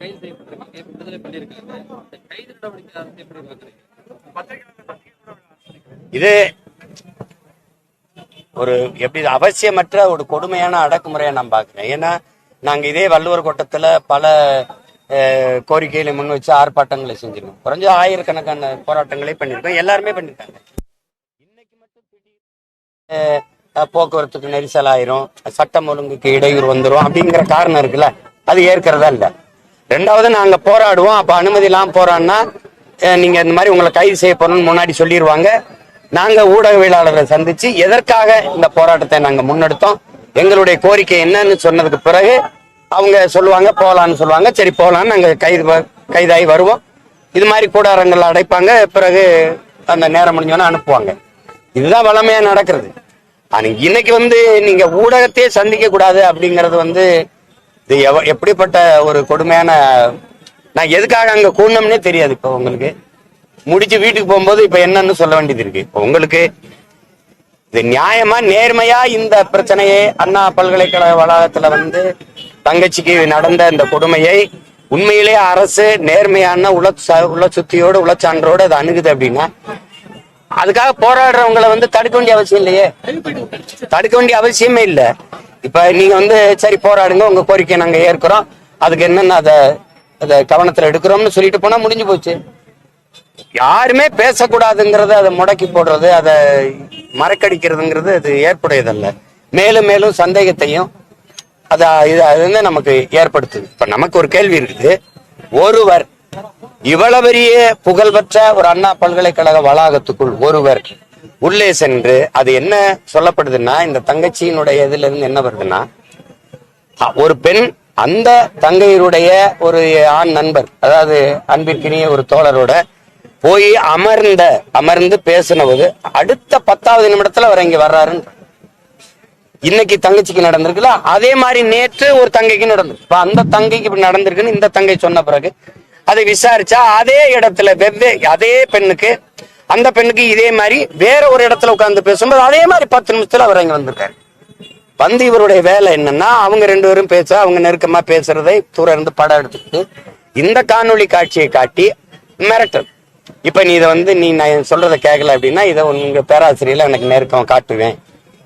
கைது செய்யப்பட்டிருக்காங்க விடுதலை பண்ணியிருக்காங்க கைது நடவடிக்கை எப்படி பார்க்குறீங்க? இது ஒரு எப்படி அவசியமற்ற ஒரு கொடுமையான அடக்குமுறையை நான் பார்க்குறேன். ஏன்னா நாங்க இதே வள்ளுவர் கோட்டத்துல பல கோரிக்கைகளை முன் வச்சு ஆர்ப்பாட்டங்களை செஞ்சிருக்கோம். குறைஞ்ச ஆயிரக்கணக்கான போராட்டங்களே பண்ணியிருக்கோம் எல்லாருமே பண்ணியிருக்காங்க இன்னைக்கு மட்டும் போக்குவரத்துக்கு நெரிசல் ஆயிரும் சட்டம் ஒழுங்குக்கு இடையூறு வந்துரும் அப்படிங்கிற காரணம் இருக்குல்ல? அது ஏற்கிறதா இல்ல? ரெண்டாவது நாங்க போராடுவோம். அப்ப அனுமதி இல்லாம போறான்னா நீங்க இந்த மாதிரி உங்களை கைது செய்ய போறோம்னு முன்னாடி சொல்லிடுவாங்க நாங்க ஊடகவியலாளரை சந்திச்சு எதற்காக இந்த போராட்டத்தை நாங்க முன்னெடுத்தோம் எங்களுடைய கோரிக்கை என்னன்னு சொன்னதுக்கு பிறகு அவங்க சொல்லுவாங்க போகலான்னு சொல்லுவாங்க. சரி போகலான்னு நாங்க கைது கைதாகி வருவோம். இது மாதிரி கூடாரங்கள் அடைப்பாங்க. பிறகு அந்த நேரம் முடிஞ்சோன்னு அனுப்புவாங்க. இதுதான் வளமையா நடக்கிறது. ஆனா இன்னைக்கு வந்து நீங்க ஊடகத்தையே சந்திக்க கூடாது அப்படிங்கறது வந்து இது எவ- எப்படிப்பட்ட ஒரு கொடுமையான நான் எதுக்காக அங்க கூடணும்னே தெரியாது இப்போ உங்களுக்கு. முடிச்சு வீட்டுக்கு போகும்போது இப்ப என்னன்னு சொல்ல வேண்டியது இருக்கு. இப்போ உங்களுக்கு இது நியாயமா நேர்மையா இந்த பிரச்சனையை அண்ணா பல்கலைக்கழக வளாகத்துல வந்து தங்கச்சிக்கு நடந்த இந்த கொடுமையை உண்மையிலேயே அரசு நேர்மையான உள ச- உள சுத்தியோடு உளச்சான்றோடு அதை அணுகுது அப்படின்னா அதுக்காக போராடுறவங்களை வந்து தடுக்க வேண்டிய அவசியம் இல்லையே. தடுக்க வேண்டிய அவசியமே இல்லை. இப்ப நீங்க வந்து சரி போராடுங்க உங்க கோரிக்கையை நாங்க ஏற்கிறோம். அதுக்கு என்னென்ன அதை அதை கவனத்துல எடுக்கிறோம்னு சொல்லிட்டு போனா முடிஞ்சு போச்சு. யாருமே பேசக்கூடாதுங்கிறத அதை முடக்கி போடுறது அதை மறக்கடிக்கிறதுங்கிறது அது ஏற்புடையதல்ல. மேலும் மேலும் சந்தேகத்தையும் அது இது அது வந்து நமக்கு ஏற்படுத்துது. இப்ப நமக்கு ஒரு கேள்வி இருக்குது. ஒருவர் இவ்வளவு பெரிய புகழ்பெற்ற ஒரு அண்ணா பல்கலைக்கழக வளாகத்துக்குள் ஒருவர் உள்ளே சென்று அது என்ன சொல்லப்படுதுன்னா இந்த தங்கச்சியினுடைய இதுல இருந்து என்ன வருதுன்னா ஒரு பெண் அந்த தங்கையருடைய ஒரு ஆண் நண்பர் அதாவது அன்பிற்கினிய ஒரு தோழரோட போய் அமர்ந்த அமர்ந்து பேசின போது அடுத்த பத்தாவது நிமிடத்துல அவர் இங்க வர்றாருன்னு. இன்னைக்கு தங்கச்சிக்கு நடந்திருக்குல்ல அதே மாதிரி நேற்று ஒரு தங்கைக்கு நடந்தது இப்ப அந்த தங்கைக்கு இப்படி நடந்திருக்குன்னு இந்த தங்கை சொன்ன பிறகு அதை விசாரிச்சா அதே இடத்துல வெவ்வே அதே பெண்ணுக்கு அந்த பெண்ணுக்கு இதே மாதிரி வேற ஒரு இடத்துல உட்கார்ந்து பேசும்போது அதே மாதிரி பத்து நிமிஷத்துல அவர் இங்க வந்திருக்காரு. வந்து இவருடைய வேலை என்னன்னா அவங்க ரெண்டு பேரும் பேச அவங்க நெருக்கமா பேசுறதை தூர இருந்து படம் எடுத்துக்கிட்டு இந்த காணொளி காட்சியை காட்டி மிரட்டல். இப்ப நீ இதை வந்து நீ நான் சொல்றதை கேட்கல அப்படின்னா இதை உங்க பேராசிரியர்ல எனக்கு நெருக்கம் காட்டுவேன்.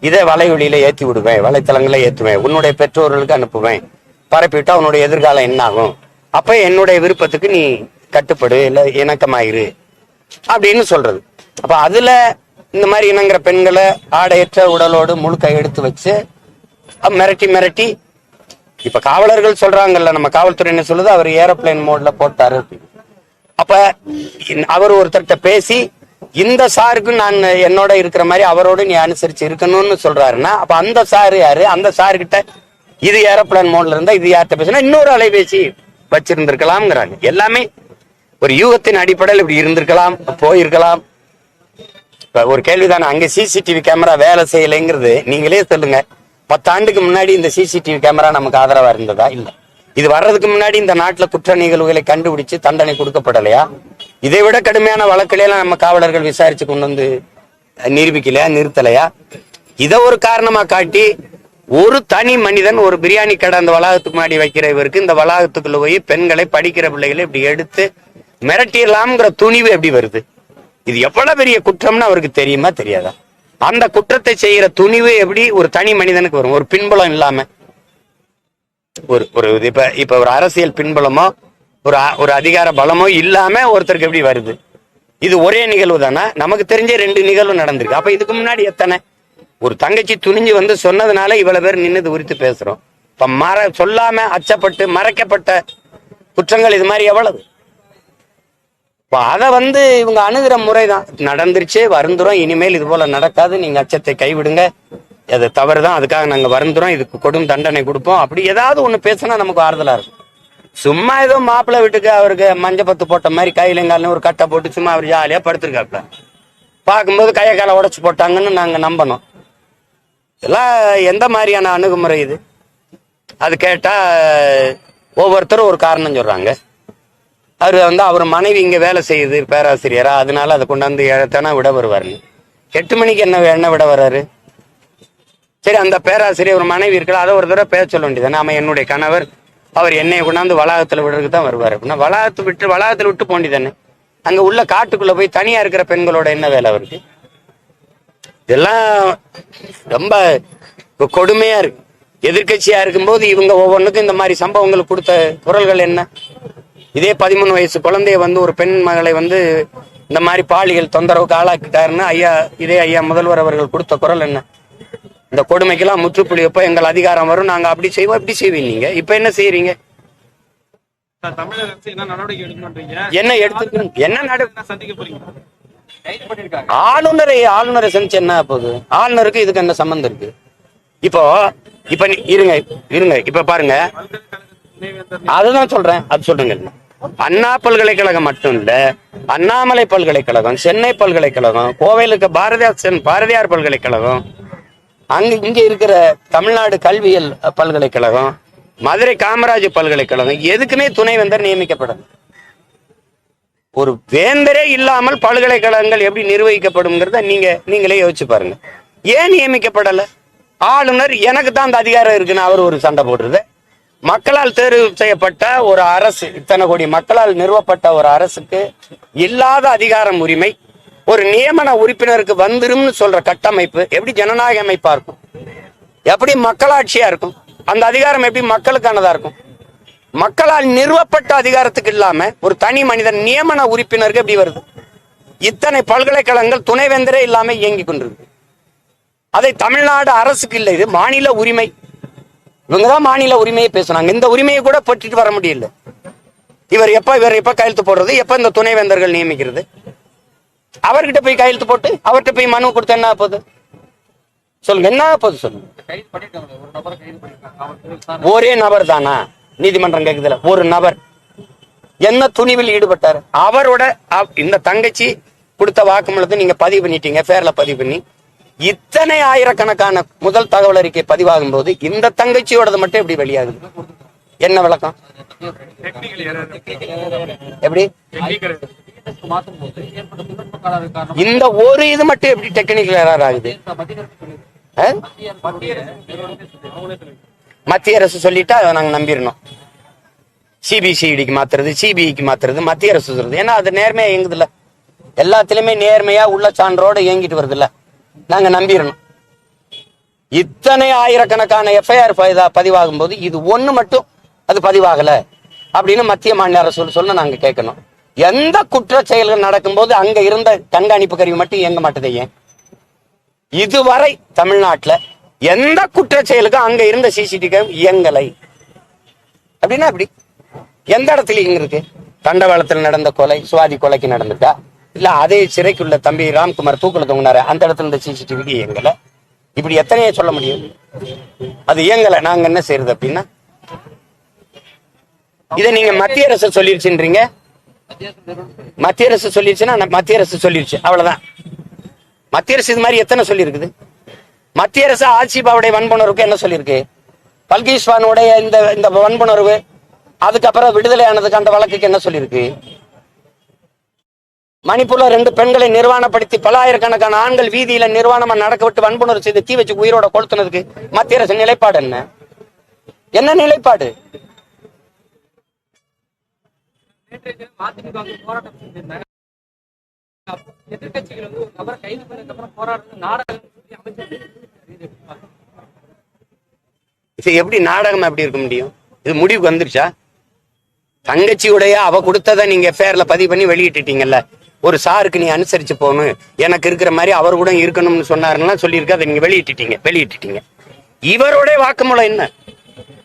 இதை வலைவெளியில ஏத்தி விடுவேன் வலைத்தளங்களை ஏத்துவேன் உன்னுடைய பெற்றோர்களுக்கு அனுப்புவேன். பரப்பிட்டா உன்னுடைய எதிர்காலம் என்ன ஆகும் அப்ப என்னுடைய விருப்பத்துக்கு நீ கட்டுப்படு இல்ல இணக்கமாயிரு. அப்படின்னு சொல்றது. அப்ப அதுல இந்த மாதிரி இணங்குற பெண்களை ஆடையற்ற உடலோடு முழுக்க எடுத்து வச்சு மிரட்டி மிரட்டி இப்ப காவலர்கள் சொல்றாங்கல்ல நம்ம காவல்துறை என்ன சொல்லுது? அவர் ஏரோப்ளைன் மோட்ல போட்டாரு அப்ப அவர் ஒருத்தர்கிட்ட பேசி இந்த சாருக்கு நான் என்னோட இருக்கிற மாதிரி அவரோட நீ அனுசரிச்சு இருக்கணும்னு சொல்றாருன்னா அப்ப அந்த சாரு யாரு? அந்த சாருகிட்ட இது ஏரோப்ளேன் மோட்ல இருந்தா இது யார்கிட்ட பேசினா இன்னொரு அலைபேசி வச்சிருந்திருக்கலாம்ங்கிறாங்க. எல்லாமே ஒரு யூகத்தின் அடிப்படையில் இப்படி இருந்திருக்கலாம் போயிருக்கலாம். இப்ப ஒரு கேள்விதானே அங்க சிசிடிவி கேமரா வேலை செய்யலைங்கிறது நீங்களே சொல்லுங்க. பத்தாண்டுக்கு முன்னாடி இந்த சிசிடிவி கேமரா நமக்கு ஆதரவா இருந்ததா? இல்ல. இது வர்றதுக்கு முன்னாடி இந்த நாட்டுல குற்ற நிகழ்வுகளை கண்டுபிடிச்சு தண்டனை கொடுக்கப்படலையா? இதை விட கடுமையான வழக்குகளை எல்லாம் நம்ம காவலர்கள் விசாரிச்சு கொண்டு வந்து நிரூபிக்கலையா நிறுத்தலையா? இதை ஒரு காரணமா காட்டி ஒரு தனி மனிதன் ஒரு பிரியாணி கடை அந்த வளாகத்துக்கு முன்னாடி வைக்கிற இவருக்கு இந்த வளாகத்துக்குள்ள போய் பெண்களை படிக்கிற பிள்ளைகளை இப்படி எடுத்து மிரட்டிடலாம்ங்கிற துணிவு எப்படி வருது? இது எவ்வளவு பெரிய குற்றம்னு அவருக்கு தெரியுமா தெரியாதா? அந்த குற்றத்தை செய்யற துணிவு எப்படி ஒரு தனி மனிதனுக்கு வரும்? ஒரு பின்புலம் இல்லாம. ஒரு ஒரு இது இப்ப இப்ப ஒரு அரசியல் பின்புலமோ ஒரு அ- ஒரு அதிகார பலமோ இல்லாம ஒருத்தருக்கு எப்படி வருது? இது ஒரே நிகழ்வு தானே? நமக்கு தெரிஞ்ச ரெண்டு நிகழ்வு நடந்திருக்கு. அப்ப இதுக்கு முன்னாடி எத்தனை? ஒரு தங்கச்சி துணிஞ்சு வந்து சொன்னதுனால இவ்வளவு பேர் நின்னது உரித்து பேசுறோம். இப்ப மற சொல்லாம அச்சப்பட்டு மறைக்கப்பட்ட குற்றங்கள் இது மாதிரி எவ்வளவு? இப்போ அதை வந்து இவங்க அணுகிற முறை தான் நடந்துருச்சே வருந்துரும் இனிமேல் இது போல நடக்காது. நீங்க அச்சத்தை கைவிடுங்க. அது தவறு தான் அதுக்காக நாங்க வருந்துறோம். இதுக்கு கொடும் தண்டனை கொடுப்போம். அப்படி ஏதாவது ஒண்ணு பேசினா நமக்கு ஆறுதலா இருக்கும். சும்மா ஏதோ மாப்பிள்ளை வீட்டுக்கு அவருக்கு மஞ்சள் பத்து போட்ட மாதிரி கையிலங்காலும் ஒரு கட்டை போட்டு சும்மா அவர் ஜாலியா படுத்திருக்காப்ல. பார்க்கும்போது கையை காலை உடச்சு போட்டாங்கன்னு நாங்க நம்பணும். இதெல்லாம் எந்த மாதிரியான அணுகுமுறை இது? அது கேட்டா ஒவ்வொருத்தரும் ஒரு காரணம் சொல்றாங்க. அவர் வந்து அவர் மனைவி இங்கே வேலை செய்யுது பேராசிரியரா அதனால அதை கொண்டாந்து ஏழத்தானா விட வருவாருன்னு எட்டு மணிக்கு என்ன என்ன விட வர்றாரு? சரி அந்த பேராசிரியர் ஒரு மனைவி இருக்கல அதை ஒரு தடவை பேச சொல்ல வேண்டியது நாம என்னுடைய கணவர் அவர் என்னை கொண்டாந்து வளாகத்துல விடுறதுக்கு தான் வருவார். அப்படின்னா வளாகத்தை விட்டு வளாகத்துல விட்டு போண்டிதானே அங்கே அங்க உள்ள காட்டுக்குள்ள போய் தனியா இருக்கிற பெண்களோட என்ன வேலை அவருக்கு? இதெல்லாம் ரொம்ப கொடுமையா இருக்கு. எதிர்க்கட்சியா இருக்கும்போது இவங்க ஒவ்வொன்றுக்கும் இந்த மாதிரி சம்பவங்களுக்கு கொடுத்த குரல்கள் என்ன? இதே பதிமூணு வயசு குழந்தைய வந்து ஒரு பெண் மகளை வந்து இந்த மாதிரி பாலியல் தொந்தரவுக்கு ஆளாக்கிட்டாருன்னு ஐயா இதே ஐயா முதல்வர் அவர்கள் கொடுத்த குரல் என்ன? இந்த கொடுமைக்கெல்லாம் முற்றுப்புள்ளி எப்போ எங்கள் அதிகாரம் வரும் நாங்க அப்படி செய்வோம் இப்படி செய்வீங்க நீங்க. இப்ப என்ன செய்யறீங்க என்ன நடவடிக்கை எடுத்து என்ன நட என்ன சந்திக்க போறீங்க? கைது பண்ணிருக்காங்க. ஆளுநரை ஆளுநரை செஞ்சு என்ன போகுது ஆளுநருக்கு இதுக்கு என்ன சம்பந்தம் இருக்கு? இப்போ இப்ப நீ- இருங்க இருங்க இப்ப பாருங்க. அதுதான் சொல்றேன் அது சொல்லுங்க அண்ணா பல்கலைக்கழகம் மட்டும் இல்ல அண்ணாமலை பல்கலைக்கழகம் சென்னை பல்கலைக்கழகம் கோவையில் இருக்க பாரதியார் சென்- பாரதியார் பல்கலைக்கழகம் அங்க இங்க இருக்கிற தமிழ்நாடு கல்வியல் பல்கலைக்கழகம் மதுரை காமராஜ் பல்கலைக்கழகம் எதுக்குமே துணைவேந்தர் நியமிக்கப்படும் ஒரு வேந்தரே இல்லாமல் பல்கலைக்கழகங்கள் எப்படி நிர்வகிக்கப்படுங்கிறத நீங்க நீங்களே யோசிச்சு பாருங்க. ஏன் நியமிக்கப்படல? ஆளுநர் எனக்கு தான் அந்த அதிகாரம் இருக்குன்னு அவர் ஒரு சண்டை போடுறது மக்களால் தேர்வு செய்யப்பட்ட ஒரு அரசு இத்தனை கோடி மக்களால் நிறுவப்பட்ட ஒரு அரசுக்கு இல்லாத அதிகாரம் உரிமை ஒரு நியமன உறுப்பினருக்கு வந்துரும்னு சொல்ற கட்டமைப்பு எப்படி ஜனநாயக அமைப்பா இருக்கும்? எப்படி மக்களாட்சியா இருக்கும்? அந்த அதிகாரம் எப்படி மக்களுக்கானதா இருக்கும்? மக்களால் நிறுவப்பட்ட அதிகாரத்துக்கு இல்லாம ஒரு தனி மனிதன் நியமன உறுப்பினருக்கு எப்படி வருது? இத்தனை பல்கலைக்கழகங்கள் துணைவேந்தரே இல்லாம இயங்கி கொண்டிருக்கு. அதை தமிழ்நாடு அரசுக்கு இல்லை இது மாநில உரிமை. இவங்கதான் மாநில உரிமையை பேசுனாங்க. இந்த உரிமையை கூட பெற்றுட்டு வர முடியல. இவர் எப்ப இவர் எப்ப கையெழுத்து போடுறது? எப்ப இந்த துணைவேந்தர்கள் நியமிக்கிறது? அவர்கிட்ட போய் கையெழுத்து போட்டு அவர்கிட்ட போய் மனு கொடுத்து என்ன போகுது சொல்லுங்க. என்ன போகுது சொல்லுங்க. ஒரே நபர் தானா? நீதிமன்றம் கேக்குதுல. ஒரு நபர். என்ன துணிவில் ஈடுபட்டார்? அவரோட இந்த தங்கச்சி கொடுத்த வாக்குமூலத்தை நீங்க பதிவு பண்ணிட்டீங்க. பேர்ல பதிவு பண்ணி. இத்தனை ஆயிரக்கணக்கான முதல் தகவல் அறிக்கை பதிவாகும் போது இந்த தங்கச்சியோடது மட்டும் எப்படி வெளியாகுது? என்ன விளக்கம்? எப்படி? இந்த ஒரு இது மட்டும் எப்படி டெக்னிக்கல் எரர் ஆகுது? மத்திய அரசு ஆ? மத்திய அரசு சொல்லிட்டா அதை நாங்க நம்பிடணும். சிபிசிடிக்கு மாத்துறது சிபிஐக்கு மாத்துறது மத்திய அரசு சொல்றது. ஏன்னா அது நேர்மையா இயங்குதுல்ல. எல்லாத்துலயுமே நேர்மையா உள்ள சான்றோட இயங்கிட்டு வருதுல்ல. நாங்க நம்பிடணும் இத்தனை ஆயிரக்கணக்கான எஃப்ஐஆர் பதிவாகும் போது இது ஒண்ணு மட்டும் அது பதிவாகல அப்படின்னு மத்திய மாநில அரசு சொல்ல- நாங்க கேட்கணும். எந்த குற்ற செயல்கள் நடக்கும்போது அங்க இருந்த கண்காணிப்பு கருவி மட்டும் இயங்க மாட்டுது ஏன்? இதுவரை தமிழ்நாட்டுல எந்த குற்ற செயலுக்கும் அங்க இருந்த சிசிடிவி இயங்கலை. அப்படின்னா அப்படி. எந்த இடத்துல இங்க இருக்கு தண்டவாளத்தில் நடந்த கொலை சுவாதி கொலைக்கு நடந்துட்டா? இல்ல அதே சிறைக்குள்ள தம்பி ராம்குமார் தூக்குல தொங்கினாரு. அந்த இடத்துல இருந்த சிசிடிவிக்கு இயங்கல. இப்படி எத்தனையே சொல்ல முடியும். அது இயங்கல. நாங்க என்ன செய்யறது அப்படின்னா? இதை நீங்க மத்திய அரசு சொல்லிருச்சுன்றீங்க. மத்திய அரசு மத்திய அரசு சொல்லிருச்சுன்னா மத்திய அரசு சொல்லிருச்சு. அவ்வளவுதான். மத்திய அரசு இது மாதிரி எத்தனை சொல்லியிருக்குது? மத்திய அரசு ஆட்சிபாவுடைய வன்புணர்வுக்கு என்ன சொல்லியிருக்கு? பல்கீஸ்வானுடைய இந்த இந்த வன்புணர்வு அதுக்கப்புறம் விடுதலை ஆனதுக்கு அந்த வழக்குக்கு என்ன சொல்லியிருக்கு? மணிப்பூர்ல ரெண்டு பெண்களை நிர்வாணப்படுத்தி பல்லாயிரக்கணக்கான ஆண்கள் வீதியில நிர்வாணமா நடக்க விட்டு வன்புணர்வு செய்து தீ வச்சு உயிரோட கொளுத்துனதுக்கு மத்திய அரசு நிலைப்பாடு என்ன? என்ன நிலைப்பாடு? இது எப்படி இது எப்படி நாடகம் எப்படி இருக்க முடியும்? இது முடிவுக்கு வந்துருச்சா? தங்கச்சியுடைய அவ கொடுத்ததை நீங்க எஃப்ஐஆர்ல பதிவு பண்ணி வெளியிட்டுட்டீங்கல்ல. ஒரு சாருக்கு நீ அனுசரிச்சு போகணும். எனக்கு இருக்கிற மாதிரி அவர் கூட இருக்கணும்னு சொன்னாருன்னா சொல்லியிருக்க. அதை நீங்க வெளியிட்டுட்டீங்க. வெளியிட்டுட்டீங்க. இவருடைய வாக்குமூலம் என்ன?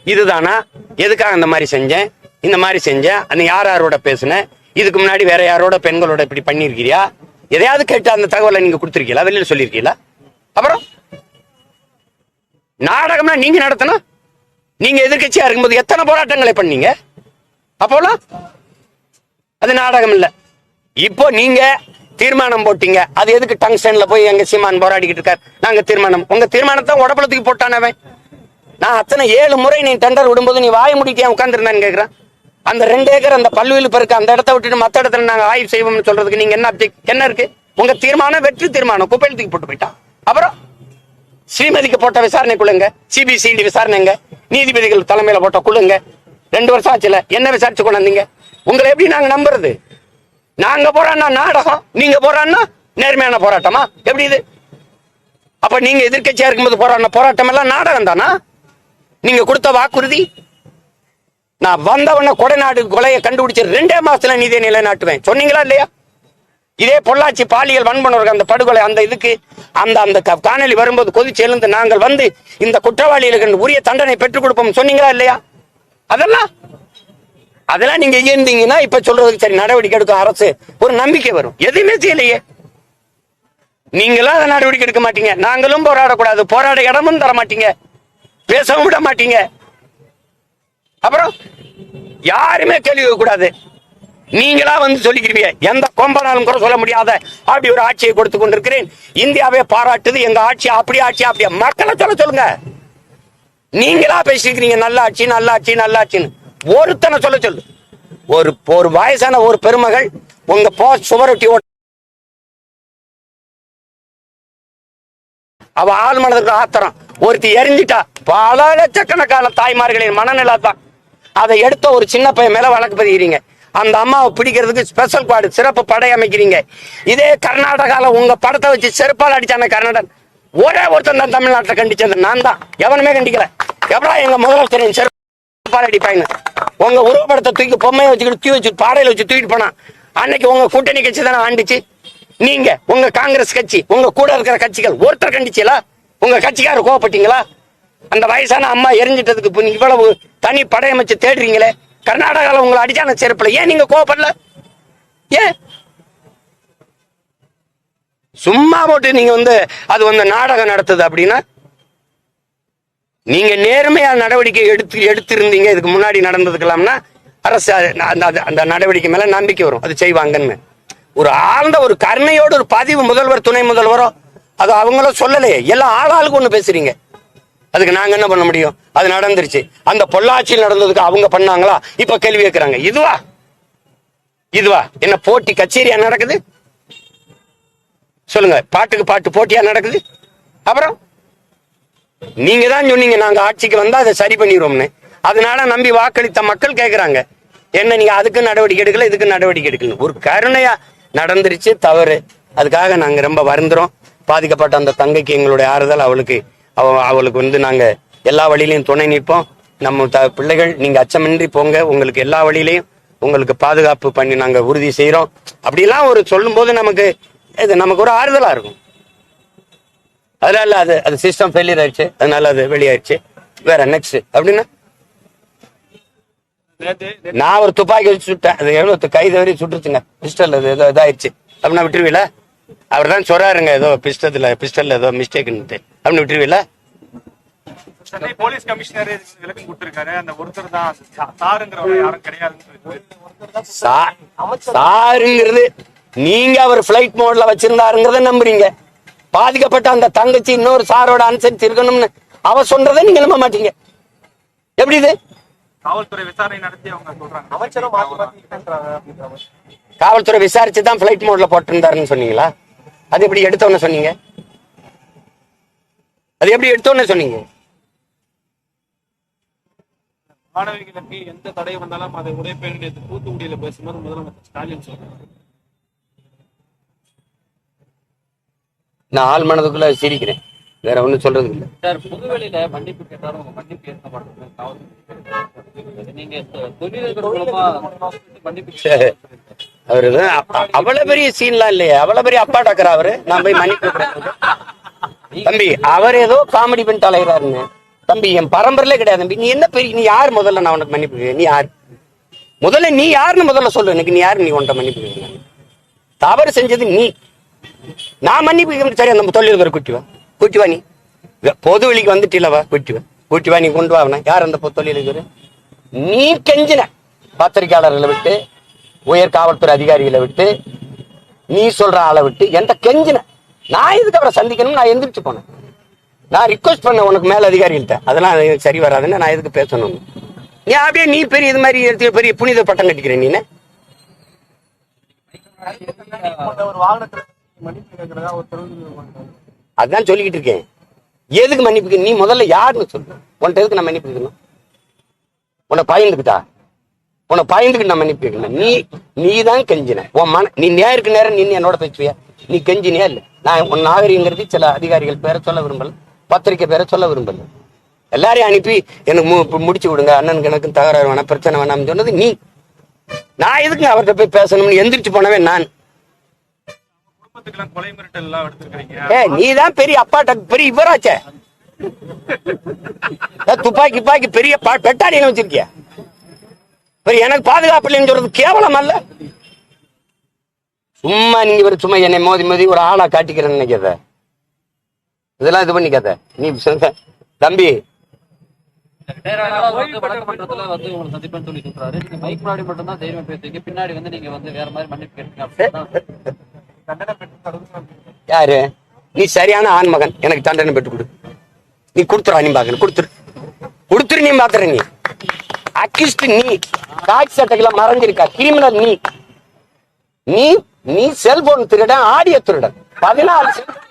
இதுதானா? எதுக்காக இந்த மாதிரி செஞ்சேன்? இந்த மாதிரி செஞ்சேன். அந்த யார் யாரோட பேசுனேன் இதுக்கு முன்னாடி வேற யாரோட பெண்களோட இப்படி பண்ணியிருக்கிறியா? எதையாவது கேட்டு அந்த தகவலை நீங்க கொடுத்துருக்கீங்களா? வெளியில சொல்லியிருக்கீங்களா? அப்புறம்? நாடகம்னா நீங்க நடத்தணும். நீங்க எதிர்கட்சியா இருக்கும்போது எத்தனை போராட்டங்களை பண்ணீங்க? அப்போலாம்? அது நாடகம் இல்லை. இப்போ நீங்க தீர்மானம் போட்டீங்க. அது எதுக்கு டங்ஸ்டன்ல போய் எங்க சீமான் போராடிக்கிட்டு இருக்காரு? நாங்க தீர்மானம். உங்க தீர்மானத்தை உடப்பளத்துக்கு போட்டானவன் நான் அத்தனை ஏழு முறை நீ டெண்டர் விடும்போது நீ வாய முடிக்க உட்காந்துருந்தான்னு கேக்குறேன். அந்த ரெண்டு ஏக்கர் அந்த பல்லுவில் பெருக்கு அந்த இடத்த விட்டுட்டு மற்ற இடத்துல நாங்க ஆய்வு செய்வோம்னு சொல்றதுக்கு நீங்க என்ன அப்ஜெக்ட் என்ன இருக்கு? உங்க தீர்மானம் வெற்றி தீர்மானம். குப்பையில் போட்டு போயிட்டான். அப்புறம் ஸ்ரீமதிக்கு போட்ட விசாரணை குழுங்க. சிபிசிஐடி விசாரணைங்க. நீதிபதிகள் தலைமையில போட்ட குழுங்க. ரெண்டு வருஷம் ஆச்சுல. என்ன விசாரிச்சு கொண்டாந்தீங்க? உங்களை எப்படி நாங்க நம்புறது? நாங்க போறான்னா நாடகம் நீங்க போறான்னா நேர்மையான போராட்டமா? எப்படி இது? அப்ப நீங்க எதிர்கட்சியா இருக்கும்போது போராடின போராட்டம் எல்லாம் நாடகம் தானா? நீங்க கொடுத்த வாக்குறுதி? நான் வந்தவன கொடைநாடு கொலையை கண்டுபிடிச்ச ரெண்டே மாசத்துல நீதியை நிலைநாட்டுவேன். சொன்னீங்களா இல்லையா? இதே பொள்ளாச்சி பாலியல் வன்புணர்வு அந்த படுகொலை அந்த இதுக்கு அந்த அந்த காணொலி வரும்போது கொதிச்சு எழுந்து நாங்கள் வந்து இந்த குற்றவாளிகளுக்கு உரிய தண்டனை பெற்றுக் கொடுப்போம் சொன்னீங்களா இல்லையா? அதெல்லாம் அதெல்லாம் நீங்க இருந்தீங்கன்னா இப்ப சொல்றதுக்கு சரி நடவடிக்கை எடுக்கும் அரசு ஒரு நம்பிக்கை வரும். எதுவுமே செய்யலையே. நீங்களும் அதை நடவடிக்கை எடுக்க மாட்டீங்க. நாங்களும் போராடக்கூடாது. போராட இடமும் தர மாட்டீங்க. பேசவும் விட மாட்டீங்க. அப்புறம் யாருமே கேள்வி கூடாது நீங்களா வந்து சொல்லிக்கிறீங்க. எந்த கொம்பனாலும் கூட சொல்ல முடியாத அப்படி ஒரு ஆட்சியை கொடுத்து கொண்டிருக்கிறேன். இந்தியாவே பாராட்டுது. எங்க ஆட்சி அப்படி ஆட்சி அப்படியே மக்களை சொல்ல சொல்லுங்க. நீங்களா பேசிக்கிறீங்க நல்ல ஆட்சி நல்ல ஆட்சி நல்ல ஆட்சின்னு ஒருத்தனை சொல்ல சொல்லு. ஒரு ஒரு வயசான ஒரு பெருமகள் உங்க போ சுவரொட்டி ஓட்ட அவ ஆள் மனதுக்கு ஆத்திரம். ஒருத்தி எரிஞ்சிட்டா பல லட்சக்கணக்கான தாய்மார்களின் மனநிலை தான் அதை எடுத்த ஒரு சின்ன பையன் மேல வழக்கு பதிக்கிறீங்க. அந்த அம்மாவை பிடிக்கிறதுக்கு ஸ்பெஷல் பாடு சிறப்பு படை அமைக்கிறீங்க. இதே கர்நாடகால உங்க படத்தை வச்சு செருப்பால் அடிச்சான கர்நாடகன் ஒரே ஒருத்தன் தான் தமிழ்நாட்டில் கண்டிச்சது. நான் தான். எவனுமே கண்டிக்கல. எவ்வளோ எங்க முதலமைச்சரின் செருப்பால் அடிப்பாங்க உங்க உருவப்படத்தை தூக்கி பொம்மையை வச்சுக்கிட்டு தூக்கி வச்சு பாடையில வச்சு தூக்கிட்டு போனான் அன்னைக்கு உங்க கூட்டணி கட்சி தானே ஆண்டுச்சு? நீங்க உங்க காங்கிரஸ் கட்சி உங்க கூட இருக்கிற கட்சிகள் ஒருத்தர் கண்டிச்சீங்களா? உங்க கட்சிக்காரர் கோவப்பட்டீங்களா? அந்த வயசான அம்மா எரிஞ்சிட்டதுக்கு இப்போ இவ்வளவு தனி படையமைச்சு தேடுறீங்களே கர்நாடகாவில் உங்களை அடிச்சான செருப்புல ஏன் நீங்க கோவப்படல? ஏன்? சும்மா போட்டு நீங்க வந்து அது வந்து நாடகம் நடத்துது அப்படின்னா நீங்க நேர்மையா நடவடிக்கை எடுத்து எடுத்திருந்தீங்க இதுக்கு முன்னாடி நடந்ததுக்கலாம்னா அரசு அந்த அந்த- அந்த நடவடிக்கை மேல நம்பிக்கை வரும். அது செய்வாங்கன்னு. ஒரு ஆழ்ந்த ஒரு கருணையோட ஒரு பதிவு முதல்வர் துணை முதல்வரோ அது அவங்களும் சொல்லலையே. எல்லாம் ஆளாளுக்கு ஒன்று பேசுறீங்க. அதுக்கு நாங்க என்ன பண்ண முடியும்? அது நடந்துருச்சு. அந்த பொள்ளாச்சியில் நடந்ததுக்கு அவங்க பண்ணாங்களா? இப்ப கேள்வி கேட்கறாங்க இதுவா? இதுவா? என்ன போட்டி கச்சேரியா நடக்குது? சொல்லுங்க. பாட்டுக்கு பாட்டு போட்டியா நடக்குது? அப்புறம்? நீங்க தான் சொன்னீங்க நாங்க ஆட்சிக்கு வந்தா அதை சரி பண்ணிடுவோம்னு. அதனால நம்பி வாக்களித்த மக்கள் கேக்குறாங்க. என்ன நீங்க அதுக்கு நடவடிக்கை எடுக்கல இதுக்கு நடவடிக்கை எடுக்கல. ஒரு கருணையா நடந்துருச்சு தவறு. அதுக்காக நாங்க ரொம்ப வருந்துறோம். பாதிக்கப்பட்ட அந்த தங்கைக்கு எங்களுடைய ஆறுதல். அவளுக்கு அவ அவளுக்கு வந்து நாங்க எல்லா வழியிலையும் துணை நிற்போம். நம்ம த பிள்ளைகள் நீங்க அச்சமின்றி போங்க. உங்களுக்கு எல்லா வழியிலையும் உங்களுக்கு பாதுகாப்பு பண்ணி நாங்க உறுதி செய்யறோம் அப்படிலாம் ஒரு சொல்லும் போது நமக்கு இது நமக்கு ஒரு ஆறுதலா இருக்கும். அதனால அது அது சிஸ்டம் ஃபெயிலியர் ஆயிடுச்சு. அதனால அது வெளியாயிடுச்சு. வேற நெக்ஸ்ட் அப்படின்னா? நான் ஒரு துப்பாக்கி வச்சு சுட்டேன். அது எழுபத்து கைது வரை சுட்டுச்சுங்க பிஸ்டல் அது ஏதோ இதாயிருச்சு. அப்படின்னா விட்டுருவீல அவர் தான் சொல்றாருங்க ஏதோ பிஸ்டத்துல பிஸ்டல்ல ஏதோ மிஸ்டேக்னு அப்படின்னு விட்டுருவீல சென்னை போலீஸ் கமிஷனர் இதுக்கு விளக்கம் கொடுத்திருக்காரு. அந்த ஒருத்தர் தான் சா- சாருங்கிறவங்க யாரும் கிடையாதுன்னு சொல்லிட்டு. சா- சாருங்கிறது நீங்க அவர் பிளைட் மோட்ல வச்சிருந்தாருங்கிறத நம்புறீங்க. பாதிக்கப்பட்ட அந்த தங்கச்சி இன்னொரு சாரோட அனுசரிச்சு இருக்கணும்னு அவ சொல்றதை நீங்க நம்ப மாட்டீங்க. எப்படி இது? காவல்துறை விசாரணை நடத்தி அவங்க சொல்றாங்க. அமைச்சரும் மாத்தி மாத்தி காவல்துறை விசாரிச்சு தான் பிளைட் மோட்ல போட்டிருந்தாருன்னு சொன்னீங்களா? அது எப்படி எடுத்தோன்னு சொன்னீங்க? அது எப்படி எடுத்தோன்னு சொன்னீங்க? மாணவிகளுக்கு எந்த தடை வந்தாலும் அதை உடைப்பேன் நேற்று தூத்துக்குடியில பேசும்போது முதலமைச்சர் ஸ்டாலின் சொல்றாரு. நான் ஆள் மனதுக்குள்ள சிரிக்கிறேன். வேற ஒண்ணும் சொல்றது இல்லை. சார் புதுவெளியில மன்னிப்பு கேட்டாலும் மன்னிப்பு ஏற்க மாட்டேங்குது காவல்துறை நீங்க தொ- தொழிலதிபர் மூலமா மன்னிப்பு. அவரு அவ்வளவு பெரிய சீன்லாம் இல்லையே. அவ்வளவு பெரிய அப்பா டாக்கர் அவரு. நான் போய் மன்னிப்பு. தம்பி அவர் ஏதோ காமெடி பண்ணிட்டு அலைகிறாருன்னு தம்பி என் பரம்பரையிலே கிடையாது. தம்பி நீ என்ன பெரிய நீ யார்? முதல்ல நான் உனக்கு மன்னிப்பு? நீ யார்? முதல்ல நீ யாருன்னு முதல்ல சொல்லு. எனக்கு நீ யாரு? நீ உன்ட்ட மன்னிப்பு தவறு செஞ்சது நீ. நான் மன்னிப்பு கேட்கணும் சரி அந்த தொழிலதிபர் கூட்டி வா நீ? பொது வழிக்கு வந்துட்டில்லவா கூட்டி வா நீ கொண்டு வாங்க யார் அந்த பொ- தொழிலதிபர் நீ கெஞ்சின. பத்திரிகையாளர்களை விட்டு உயர் காவல்துறை அதிகாரிகளை விட்டு நீ சொல்ற ஆளை விட்டு எந்த கெஞ்சின. நான் எதுக்கு அவரை சந்திக்கணும் நான் எந்திரிச்சு போனேன். நான் ரிக்வஸ்ட் பண்ண உனக்கு மேல அதிகாரிகள்ட்ட அதெல்லாம் எனக்கு சரி வராதுன்னு நான் எதுக்கு பேசணும்? நீ அப்படியே நீ பெரிய இது மாதிரி எடுத்து பெரிய புனித பட்டம் கட்டிக்கிறேன் நீ அதான் சொல்லிக்கிட்டு இருக்கேன். எதுக்கு மன்னிப்பு நீ முதல்ல யாருன்னு சொல்லு. உன்கிட்ட எதுக்கு நான் மன்னிப்பு கேட்கணும்? உன்னை பயந்துக்கிட்டா உன்னை பயந்துக்கிட்டு நான் மன்னிப்பு நீ நீ தான் கெஞ்சின. உன் மன நீ நேருக்கு நேரம் நின்று என்னோட பேசுவியா? நீ கெஞ்சினியா இல்லை? நான் உன் நாகரிகங்கிறது சில அதிகாரிகள் பேரை சொல்ல விரும்பல பத்திரிக்கை பேரை சொல்ல விரும்பல. எல்லாரையும் அனுப்பி எனக்கு மு- முடிச்சு விடுங்க. அண்ணனுக்கு எனக்கும் தகராறு வேணாம் பிரச்சனை வேணாம்னு சொன்னது நீ. நான் எதுக்கு அவர்கிட்ட போய் பேசணும்னு எந்திரிச்சு போனவே நான்? குடும்பத்துக்கெல்லாம் கொலை மிரட்டல் எல்லாம் எடுத்துருக்கீங்க ஏ நீ தான் பெரிய அப்பாட்ட பெரிய இவராச்சே. துப்பாக்கி துப்பாக்கி பெரிய ப- பெட்டாலியன் வச்சிருக்கிய? பெரிய எனக்கு பாதுகாப்பு இல்லைன்னு சொல்றது கேவலம் அல்ல. சும்மா நீங்க ஒரு சும்மா என்னை மோதி மோதி ஒரு ஆளா காட்டிக்கிறேன்னு நினைக்காத. இதெல்லாம் இது பண்ணிக்காத. நீ தம்பி. பின்னாடி வந்து நீங்க வந்து வேற மாதிரி மன்னிப்பு கேட்டீங்க யாரு? நீ சரியான ஆண்மகன் எனக்கு தண்டனை பெற்று கொடு. நீ கொடுத்துரு நீ பாக்கணும் கொடுத்துரு. கொடுத்துரு நீ பாக்குற நீ. அக்யூஸ்ட் நீ காட்சி சட்டைகளை மறைஞ்சிருக்கா. கிரிமினல் நீ. நீ நீ செல்போன் திருடன் ஆடியோ திருடன் பதினாலு செல்போன்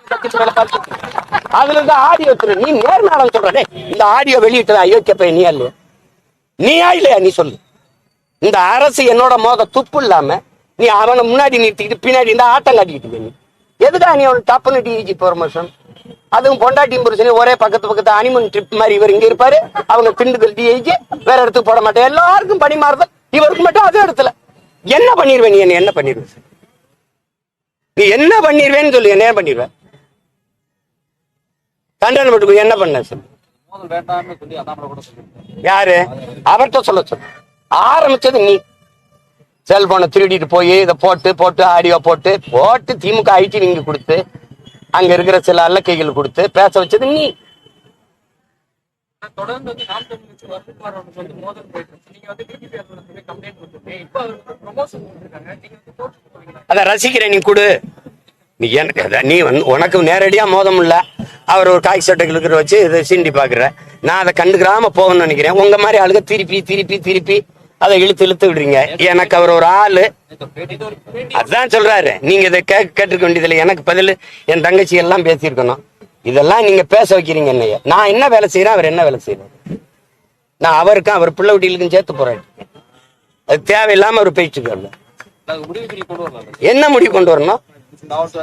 அதுல இருந்து ஆடியோ திருடன் நீ நேர்நாளம் சொல்றே. இந்த ஆடியோ வெளியிட்டதா அயோக்கிய பையன் நீ இல்லையா? நீயா இல்லையா? நீ சொல்லு. இந்த அரசு என்னோட மோத துப்பு இல்லாம நீ அவனை முன்னாடி நிறுத்திக்கிட்டு பின்னாடி இந்த ஆட்டம் காட்டிக்கிட்டு நீ. எதுக்கா நீ அவன் டப்புன்னு டிஜி ப்ரொமோஷன் அதுவும் பொண்டாட்டியும் புருஷனையும் ஒரே பக்கத்து பக்கத்து அனிமன் ட்ரிப் மாதிரி இவர் இங்க இருப்பாரு. அவங்க திண்டுக்கல் டிஐக்கு வேற இடத்துக்கு போட மாட்டேன். எல்லாருக்கும் பணி மாறுதல். இவருக்கு மட்டும் அதே இடத்துல. என்ன பண்ணிருவேன் நீ? என்ன என்ன பண்ணிருவேன் நீ என்ன பண்ணிருவேன்னு சொல்லு. என்ன பண்ணிருவேன் தண்டனை மட்டும் என்ன பண்ண சொல்லு? யாரு? அவர்கிட்ட சொல்ல சொல்லு. ஆரம்பிச்சது நீ. செல்போனை திருடிட்டு போய் இதை போட்டு போட்டு ஆடியோ போட்டு போட்டு திமுக ஐடி நீங்க கொடுத்து அங்க இருக்கிற சில அல்லக்கைகள் கொடுத்து பேச வச்சது நீ. தொடர்ந்து வந்து நாம் தமிழ் கட்சி வருமாறு அவர்களுக்கு வந்து மோதல் போயிட்டு இருக்கு. நீங்க வந்து டிடிபி அலுவலகத்துல கம்ப்ளைண்ட் கொடுத்துருக்கீங்க இப்போ அவர் வந்து ப்ரொமோஷன் கொடுத்துருக்காங்க. நீங்க வந்து கோர்ட்டுக்கு போவீங்களா அதை ரசிக்கிறேன் நீ கொடு. நீ எனக்கு நீ வந்து உனக்கு நேரடியா மோதம் இல்ல. அவர் ஒரு காய் சட்டைகள் இருக்கிற வச்சு இதை சீண்டி பாக்குற நான் அதை கண்டுக்கிறாம போகணும்னு நினைக்கிறேன். உங்க மாதிரி ஆளுங்க திருப்பி திருப்பி திருப்பி அதை இழுத்து இழுத்து விடுறீங்க. எனக்கு அவர் ஒரு ஆளு. அதான் சொல்றாரு. நீங்க இதை கேட்க கேட்டுக்க வேண்டியதில்லை. எனக்கு பதில் என் தங்கச்சி எல்லாம் பேசியிருக்கணும். இதெல்லாம் நீங்க பேச வைக்கிறீங்க என்னைய. நான் என்ன வேலை செய்யறேன் அவர் என்ன வேலை செய்யறேன் நான் அவருக்கும் அவர் பிள்ளை வீட்டிலுக்கும் சேர்த்து போறேன். அது தேவையில்லாம அவர் பேச்சு என்ன முடிவு கொண்டு வரணும்?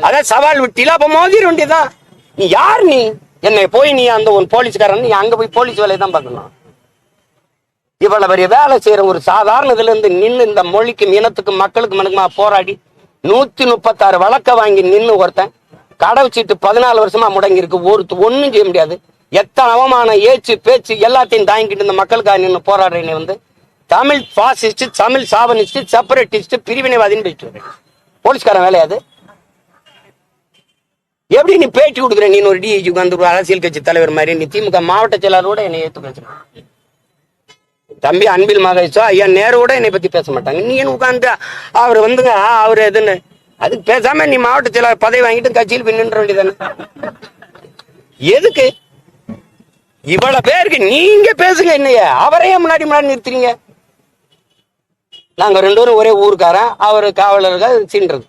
அதான் சவால் விட்டில அப்ப மோதிர வேண்டியதான் நீ யார் நீ? என்னை போய் நீ அந்த உன் போலீஸ்காரன் நீ அங்க போய் போலீஸ் வேலையை தான் பார்க்கணும். இவ்வளவு பெரிய வேலை செய்யற ஒரு சாதாரண இதுல இருந்து நின்னு இந்த மொழிக்கும் இனத்துக்கும் மக்களுக்கும் மனுக்குமா போராடி நூத்தி முப்பத்தாறு வழக்க வாங்கி நின்னு ஒருத்தன் கடை வச்சுட்டு பதினாலு வருஷமா முடங்கி இருக்கு ஒரு செய்ய முடியாது. எத்தனை அவமானம் ஏச்சு பேச்சு எல்லாத்தையும் தாங்கிட்டு இந்த மக்களுக்காக நின்று போராடுறேன்னு வந்து Tamil fascist Tamil chauvinist separatist பிரிவினைவாதின்னு பேசிட்டு வரேன் போலீஸ்காரன் வேலையாது எப்படி நீ பேட்டி கொடுக்குற? நீ ஒரு டிஐஜி உட்காந்து அரசியல் கட்சி தலைவர் மாதிரி. நீ திமுக மாவட்ட செயலாளரோட என்னை ஏத்து பேசுறேன் தம்பி அன்பில் மகேஷோ ஐயா நேரோட என்னை பத்தி பேச மாட்டாங்க. நீ என்ன உட்காந்து அவர் வந்துங்க அவர் எதுன்னு. அதுக்கு பேசாம நீ மாவட்ட செயலாளர் பதவி வாங்கிட்டு கட்சியில் போய் நின்ற வேண்டியதானே எதுக்கு? இவ்வளவு பேருக்கு நீங்க பேசுங்க என்னைய. அவரையே முன்னாடி முன்னாடி நிறுத்துறீங்க. நாங்க ரெண்டு பேரும் ஒரே ஊருக்காரன் அவர் காவலர்கள் சீன்றது.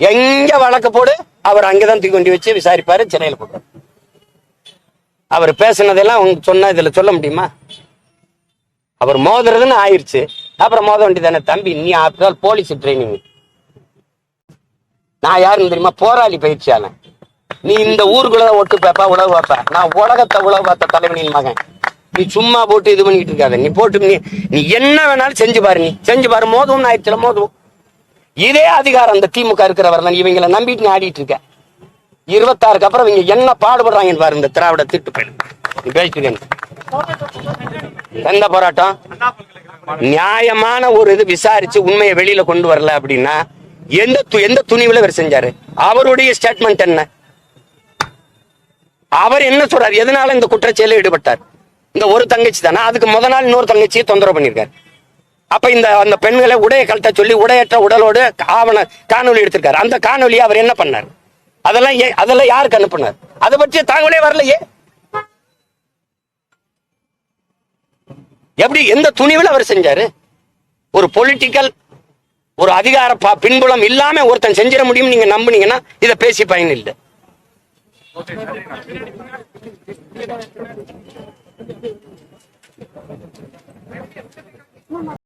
எங்க வழக்கு போடு அவர் அங்கதான் தூக்கி கொண்டு வச்சு விசாரிப்பாரு சென்னையில் போடுறாரு அவர் பேசுனதெல்லாம் உங்க சொன்னா இதுல சொல்ல முடியுமா? அப்புறம் மோதுறதுன்னு ஆயிருச்சு. அப்புறம் மோத வேண்டியதானே தம்பி நீ ஆப்டால் போலீஸ் ட்ரைனிங் நான் யாருன்னு தெரியுமா? போராளி பயிற்சியாளன். நீ இந்த ஊருக்குள்ள ஒட்டு பேப்பா உழவு பார்ப்ப நான் உலகத்தை உழவு பார்த்த தலைவனின் மகன். நீ சும்மா போட்டு இது பண்ணிட்டு இருக்காத. நீ போட்டு நீ நீ என்ன வேணாலும் செஞ்சு பாரு நீ. செஞ்சு பாரு மோதும் ஆயிடுச்சுல மோதும் இதே அதிகாரம் அந்த திமுக இருக்கிறவர் தான் இவங்களை நம்பிட்டு நீ ஆடிட்டு இருக்க. இருபத்தாறுக்கு அப்புறம் இவங்க என்ன பாடுபடுறாங்கன்னு பாரு இந்த திராவிட திட்டு பயணம் நீ பேசிட்டு எந்த போராட்டம்? நியாயமான ஒரு இது விசாரிச்சு உண்மையை வெளியில கொண்டு வரல அப்படின்னா எந்த து- எந்த துணிவுல இவர் செஞ்சாரு? அவருடைய ஸ்டேட்மெண்ட் என்ன? அவர் என்ன சொல்றாரு? எதனால இந்த குற்றச்செயலில் ஈடுபட்டார்? இந்த ஒரு தங்கச்சி தானே? அதுக்கு முத நாள் இன்னொரு தங்கச்சியை தொந்தரவு பண்ணிருக்காரு அப்ப இந்த அந்த பெண்களை உடைய கழட்ட சொல்லி உடையற்ற உடலோடு ஆவண காணொலி எடுத்திருக்காரு. அந்த காணொலியை அவர் என்ன பண்ணார்? அதெல்லாம் அதெல்லாம் யாருக்கு அனுப்புனார்? அதை பற்றி தாங்களே வரலையே. எப்படி எந்த துணிவில் அவர் செஞ்சாரு? ஒரு பொலிட்டிக்கல் ஒரு அதிகார பின்புலம் இல்லாம ஒருத்தன் செஞ்சிட முடியும் நீங்க நம்புனீங்கன்னா இதை பேசி பயன் இல்லை.